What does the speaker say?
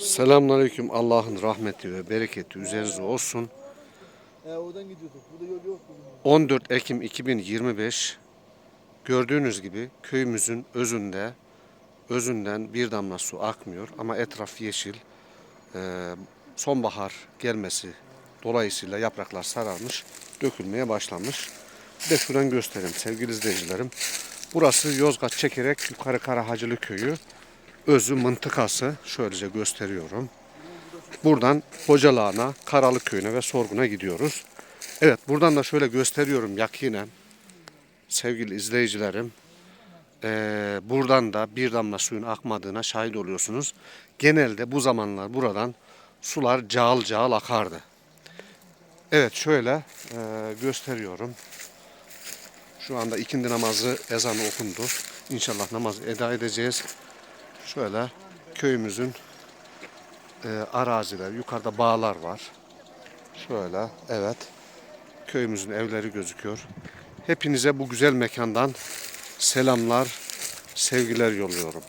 Selamünaleyküm. Allah'ın rahmeti ve bereketi üzerinize olsun. He oradan gidiyorduk. Burada yol yok bizim. 14 Ekim 2025 gördüğünüz gibi köyümüzün özünde özünden bir damla su akmıyor ama etraf yeşil. Ee, sonbahar gelmesi dolayısıyla yapraklar sararmış, dökülmeye başlamış. Bir de şuradan göstereyim sevgili izleyicilerim. Burası Yozgat çekerek Yukarı Karahacılı Köyü. Özü mıntıkası. Şöylece gösteriyorum. Buradan Hocalağına, Karalı Köyü'ne ve Sorgun'a gidiyoruz. Evet buradan da şöyle gösteriyorum yakinen. Sevgili izleyicilerim. eee, buradan da bir damla suyun akmadığına şahit oluyorsunuz. Genelde bu zamanlar buradan sular cağıl cağıl akardı. Evet şöyle eee, gösteriyorum. Şu anda ikindi namazı ezanı okundu. İnşallah namazı eda edeceğiz. Şöyle köyümüzün eee araziler, yukarıda bağlar var. Şöyle evet köyümüzün evleri gözüküyor. Hepinize bu güzel mekandan selamlar, sevgiler yolluyorum.